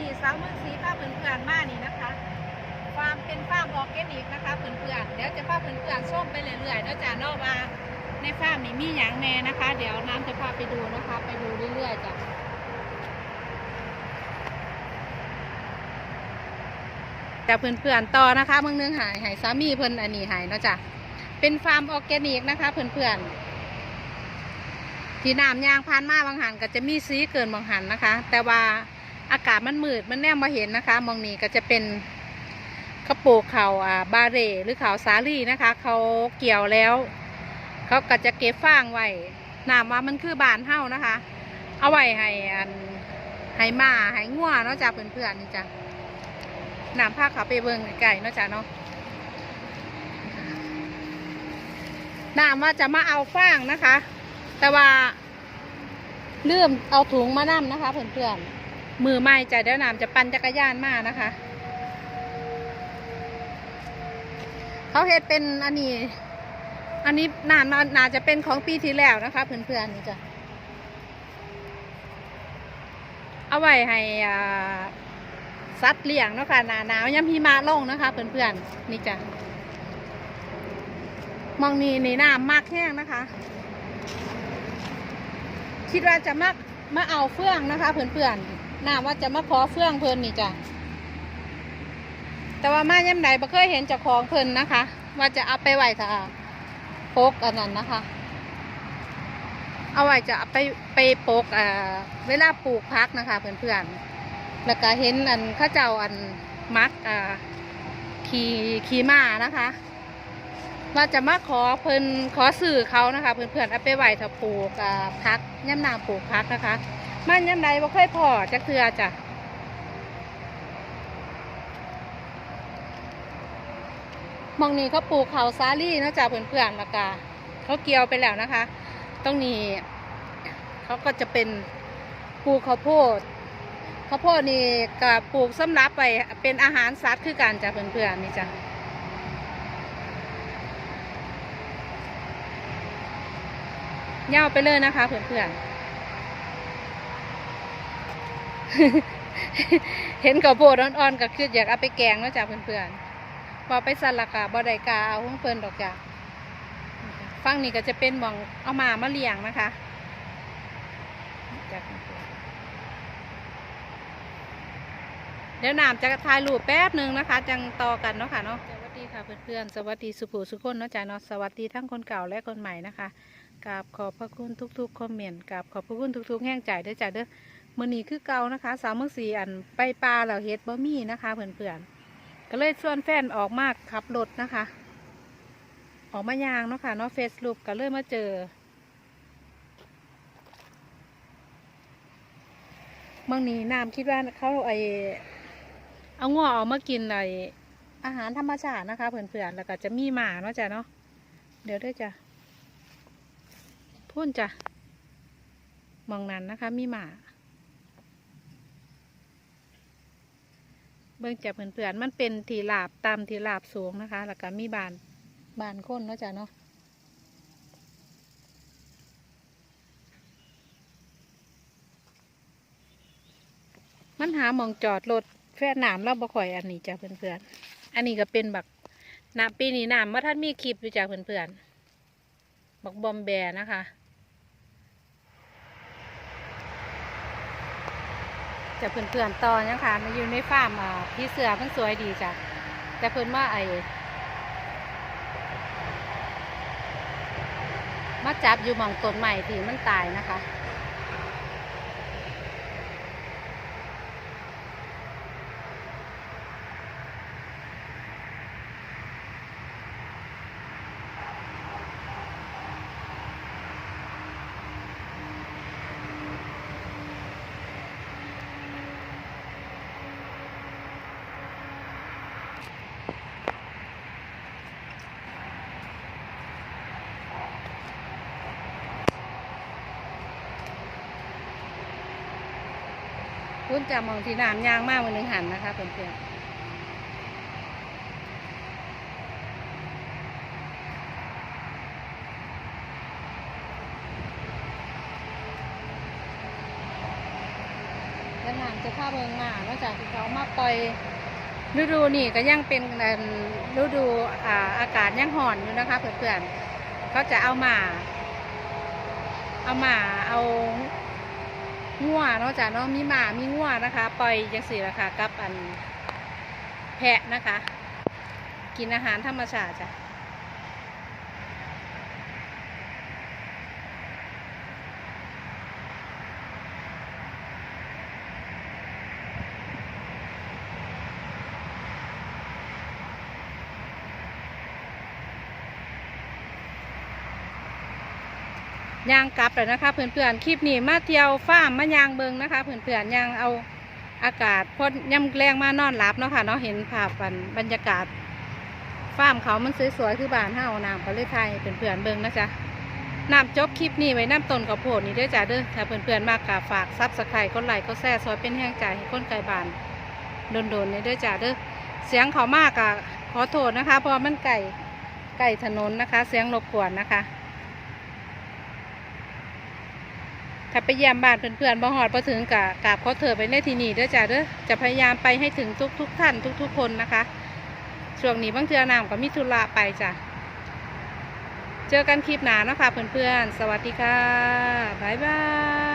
นี้สาวเมืองศรีพาเพื่อนๆมานี่นะคะฟาร์มเป็นฟาร์มออร์แกนิกนะคะเพื่อนๆเดี๋ยวจะพาเพื่อนๆส้มไปเรื่อยๆเนาะจ้ะนอกว่าในฟาร์มนี่มีอย่างแน่นะคะ เดี๋ยวน้ำจะพาไปดูนะคะ ไปดูเรื่อยๆจ้ะแต่เพื่อนๆต่อนะคะเมืองนึงหายหายสามีเพิ่อนอันนี้หายเนาะจ้ะเป็นฟาร์มออร์แกนิกนะคะเพื่อนๆที่น้ำยางพานมาบางหันก็จะมีสีเกินบางหันนะคะ แต่ว่า อากาศมันมืดมันแนมมาเห็นนะคะ มองนี้ก็จะเป็นข้าวปลูกเขาอ่าบาเรหรือเขาสาลี่นะคะเขาเกี่ยวแล้วเขาก็จะเก็บฟางไว้น้ำว่ามันคือบานเฮ้านะคะ เอาไว้ให้อันให้หมาให้งัวเนาะจ้ะเพื่อนๆนี่จ้ะน้ำพาเขาไปเบิงไก่เนาะจ้ะเนาะน้ำว่าจะมาเอาฟางนะคะ แต่ว่าลืมเอาถุงมานั่นะคะเพื่อนๆ มือไม่จะเดี๋ยวน้ำจะปั่นจักรยานมานะคะ เขาเฮ็ดเป็นอันนี้ อันนี้นานาน่าจะเป็นของปีที่แล้วนะคะ เพื่อนๆนี่จ้ะเอาไว้ให้อ่าสัตว์เลี้ยงเนาะค่ะหนาหนาวย้ำหิมะลงนะคะ เพื่อนๆนี่จ้ะมองนี่ในน้ำมากแห้งนะคะ คิดว่าจะมามาเอาเฟื่องนะคะ เพื่อนๆ น่าว่าจะมาขอเฟื่องเพิ่นนี่จ้ะแต่ว่ามาย่ำใดบ่เคยเห็นเจ้าของเพิ่นนะคะ ว่าจะเอาไปไหวถ้าโปกอันนั้นนะคะ เอาไว้จะเอาไปไปโปกอ่าเวลาปลูกพักนะคะ เพื่อนๆแล้วก็เห็นอันข้าเจ้าอันมักอ่าขี่ขี่ม้านะคะว่าจะมาขอเพิ่นขอสื่อเขานะคะ เพื่อนๆเอาไปไหวถ้าปลูกอ่าพักย่ำนาปลูกพักนะคะ มันย่ำใดบ่ค่อยพอจักเทือจ้ะมองนี้เขาปลูกเขาซาลี่นะจ้ะเพื่อนๆแล้วก็เขาเกี่ยวไปแล้วนะคะ ตรงนี้เขาก็จะเป็นปลูกข้าวโพดข้าวโพดนี่ก็ปลูกสำหรับไปเป็นอาหารสัตว์คือกันจ้ะเพื่อนๆนี่จ้ะเย่าไปเลยนะคะเพื่อนๆ เห็นข้าวโพดอ่อนๆก็คืออยากเอาไปแกงแล้วจ้ะเพื่อนๆพอไปสลักอะบอดกาเอาของเพิ่นดอกจ้ะฟังนี่ก็จะเป็นหมองเอามามาเลี้ยงนะคะจ้ะเดี๋ยวน้ำจะถ่ายรูปแป๊บหนึ่งนะคะ จังต่อกันเนาะค่ะเนาะสวัสดีค่ะเพื่อนๆสวัสดีสุภูสุคนเนาะจ้ะเนาะสวัสดีทั้งคนเก่าและคนใหม่นะคะกราบขอบพระคุณทุกๆคอมเมนต์กราบขอบพระคุณทุกๆแห่งใจเด้อจ้ะเด้อ มื้อนี้คือเก่านะคะสาวเมืองสีอันไปปลาแล้วเฮ็ดบะมี่นะคะเพื่อนๆก็เลยชวนแฟนออกมากขับรถนะคะ ออกมายางเนาะค่ะเนาะเฟซบุ๊กก็เลยมาเจอเมืองนี้น้ำคิดว่าเขาไอเอาง้อเอามากินไออาหารธรรมชาตินะคะเพื่อนๆแล้วก็จะมีหมาเนาะจ้ะเนาะเดี๋ยวเด้วยจ้ะพุ่นจ้ะมองนั้นนะคะมีหมา เบิ่งจากเพื่อนๆมันเป็นทีลาบตามทีลาบสูงนะคะ แล้วก็มีบานบานค้นเนาะจ้ะเนาะมันหามองจอดรถแฟนน้ำเราบ่ค่อยอันนี้จ้ะเพื่อนๆ อันนี้ก็เป็นบักน้ำปีนี้น้ำเมื่อท่านมีคลิปอยู่จ้ะเพื่อนๆ บักบอมแบรนะคะ จะเพื่อนๆต่อนะคะมาอยู่ในฟาร์มอพี่เสือเพิ่งสวยดีจ้ะแต่เพิ่นว่าไอ้มาจับอยู่หมองต้นใหม่ที่มันตายนะคะ พุ่นจะมองที่น้ำยางมากวันหนึ่งหันนะคะเพื่อนๆแล้วน้ำจะพาเบิงมาเนาะจากที่เขามาปล่อยฤดูนี่ก็ยังเป็นฤดูอาอากาศยังห่อนอยู่นะคะเพื่อนๆเขาจะเอามา เอามาเอา งัวเนาะจ้ะเนาะมีหมามีงัวนะคะ ปล่อยยังสี่ราคากับอันแพะนะคะ กินอาหารธรรมชาติจ้ะ ยางกลับแล้วนะคะเพื่อนๆคลิปนี้มาเที่ยวฟ้ามมายางเบิงนะคะเพื่อนๆยางเอาอากาศพอย่ำแรงมานอนหลับเนาะค่ะเนาะเห็นภาพบรรยากาศฟาร์มเขามันสวยๆ คือบ้านเฮาน้ำก็เลยไทยเพื่อนๆเบิงนะจ๊ะน้ำจบคลิปนี้ไว้น้ำต้นข้าวโพดนี่ด้อจ้าเด้อ ถ้าเพื่อนๆมากกะฝากซับสไครต์กดไลค์กดแซ่ซอยเป็นแห้งใจให้คนไกลบานโดนๆนี่ด้อจ้าเด้อ เสียงเขามากกะขอโทษนะคะ เพราะมันไก่ไก่ถนนนะคะ เสียงรบกวนนะคะ ถ้าไปเยี่ยมบ้านเพื่อนๆบ่หอดบ่ถึงกะกราบขอเถิดไปในที่นี่เด้อจ้าเด้อจะพยายามไปให้ถึงทุกทุกๆท่านทุก ๆ คนนะคะ ช่วงนี้บางเทื่อน้ำก็มีธุระไปจ้ะเจอกันคลิปหน้าเนาะคะเพื่อนๆ สวัสดีค่ะ บ๊ายบาย